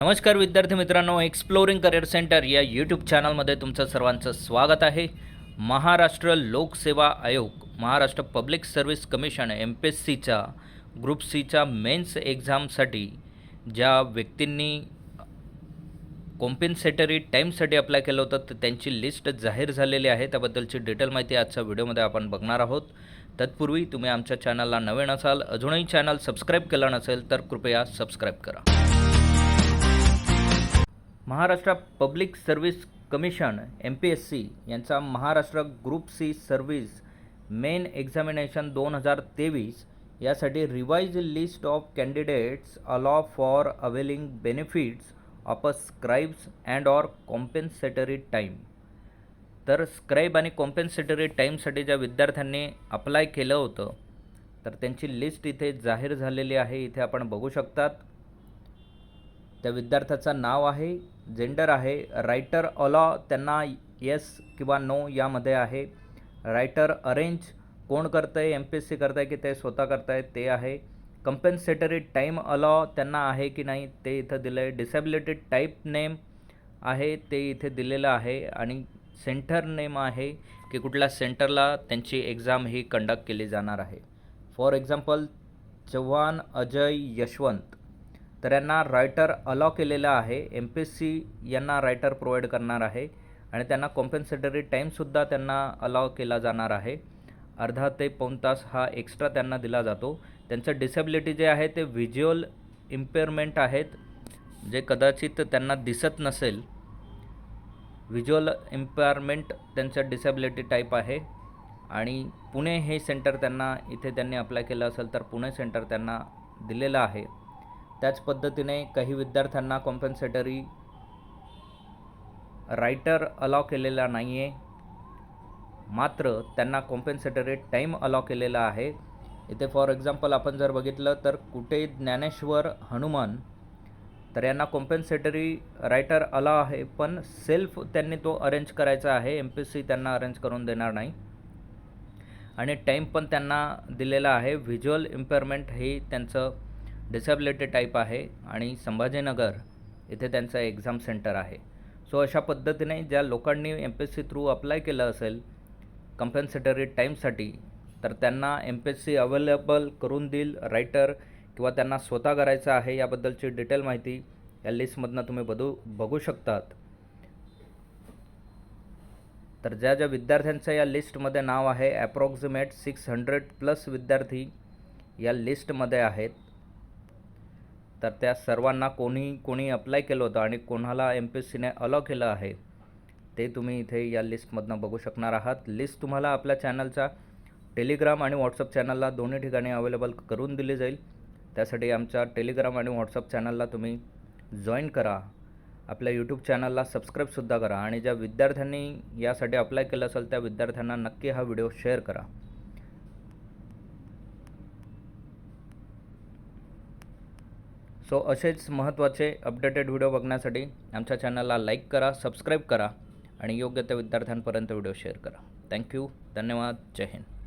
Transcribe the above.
नमस्कार विद्यार्थी मित्रांनो एक्सप्लोरिंग करिअर सेंटर या यूट्यूब चॅनलमध्ये तुमचं सर्वांचं स्वागत आहे. महाराष्ट्र लोकसेवा आयोग Maharashtra public service commission M P S सीच्या ग्रुप सीच्या मेन्स एक्झामसाठी ज्या व्यक्तींनी कॉम्पेन्सेटरी टाईमसाठी अप्लाय केलं होतं तर त्यांची लिस्ट जाहीर झालेली आहे. त्याबद्दलची डिटेल माहिती आजच्या व्हिडिओमध्ये आपण बघणार आहोत. तत्पूर्वी तुम्ही आमच्या चॅनलला नवीन असाल अजूनही चॅनल सबस्क्राईब केलं नसेल तर कृपया सबस्क्राईब करा. Maharashtra public service commission M P S C यांचा Maharashtra group C service main examination दोन हजार तेवीस यासाठी revise list of candidates allow for availing benefits of a scribes and or compensatory time तर स्क्राईब आणि compensatory टाईमसाठी ज्या विद्यार्थ्यांनी अप्लाय केलं होतं तर त्यांची लिस्ट इथे जाहीर झालेली आहे. इथे आपण बघू शकतात त्या विद्यार्थ्याचं नाव आहे जेंडर आहे रायटर अलॉ त्यांना येस किंवा नो यामध्ये आहे. रायटर अरेंज कोण करतं आहे एम पी एस सी करत आहे की ते स्वतः करत ते आहे. कंपेन्सेटरी टाईम अलॉ त्यांना आहे की नाही ते इथं दिलं आहे डिसेबिलिटी टाईप नेम आहे ते इथे दिलेलं आहे. आणि सेंटर नेम आहे की कुठल्या सेंटरला त्यांची एक्झाम ही कंडक्ट केली जाणार आहे. For example Chavan Ajay Yashwant. तर यांना रायटर अलॉ केलेला आहे. एम पी एस सी यांना रायटर प्रोव्हाइड करणार आहे. आणि त्यांना कॉम्पेन्सेटरी टाईमसुद्धा त्यांना अलाव केला जाणार आहे. अर्धा ते पाऊण तास हा एक्स्ट्रा त्यांना दिला जातो. त्यांचं डिसेबिलिटी जे आहे ते व्हिज्युअल इम्पेअरमेंट आहेत. जे कदाचित त्यांना दिसत नसेल. व्हिज्युअल इम्पेअरमेंट त्यांचं डिसेबिलिटी टाईप आहे. आणि पुणे हे सेंटर त्यांना इथे त्यांनी अप्लाय केलं असेल तर पुणे सेंटर त्यांना दिलेलं आहे. त्याच पद्धतीने काही विद्यार्थ्यांना कॉम्पेन्सेटरी रायटर अलाव केलेला नाही आहे मात्र त्यांना कॉम्पेन्सेटरी टाईम अलाव केलेला आहे. इथे फॉर एक्झाम्पल आपण जर बघितलं तर कुठे ज्ञानेश्वर हनुमान तर यांना कॉम्पेन्सेटरी रायटर अलाव आहे पण सेल्फ त्यांनी तो अरेंज करायचा आहे. एम पी सी त्यांना अरेंज करून देणार नाही. आणि टाईम पण त्यांना दिलेला आहे. व्हिज्युअल इम्पेअरमेंट हे त्यांचं डिसेबिलिटी टाईप आहे आणि संभाजीनगर इथे त्यांचं एक्झाम सेंटर आहे. सो अशा पद्धतीने ज्या लोकांनी M P S C through apply केलं असेल कंपेन्सेटरी टाईमसाठी तर त्यांना M P S C available करून देईल रायटर किंवा त्यांना स्वतः करायचं आहे याबद्दलची डिटेल माहिती या लिस्टमधनं तुम्ही बदू बघू शकतात. तर ज्या ज्या विद्यार्थ्यांचं या लिस्टमध्ये नाव आहे ॲप्रॉक्सिमेट सिक्स हंड्रेड प्लस विद्यार्थी या लिस्टमध्ये आहेत. तर त्या सर्वांना कोणी कोणी अप्लाय केलं होतं आणि कोणाला एम पी एस सीने अलो केलं आहे ते तुम्ही इथे या लिस्टमधनं बघू शकणार आहात. लिस्ट तुम्हाला आपल्या चॅनलचा टेलिग्राम आणि व्हॉट्सअप चॅनलला दोन्ही ठिकाणी अवेलेबल करून दिली जाईल. त्यासाठी आमच्या टेलिग्राम आणि व्हॉट्सअप चॅनलला तुम्ही जॉईन करा. आपल्या यूट्यूब चॅनलला सबस्क्राईबसुद्धा करा आणि ज्या विद्यार्थ्यांनी यासाठी अप्लाय केलं असेल त्या विद्यार्थ्यांना नक्की हा व्हिडिओ शेअर करा. सो असेच महत्त्वाचे अपडेटेड व्हिडिओ बघण्यासाठी आमच्या चॅनलला लाईक करा सबस्क्राईब करा आणि योग्य त्या विद्यार्थ्यांपर्यंत व्हिडिओ शेअर करा. थँक्यू धन्यवाद. जय हिंद.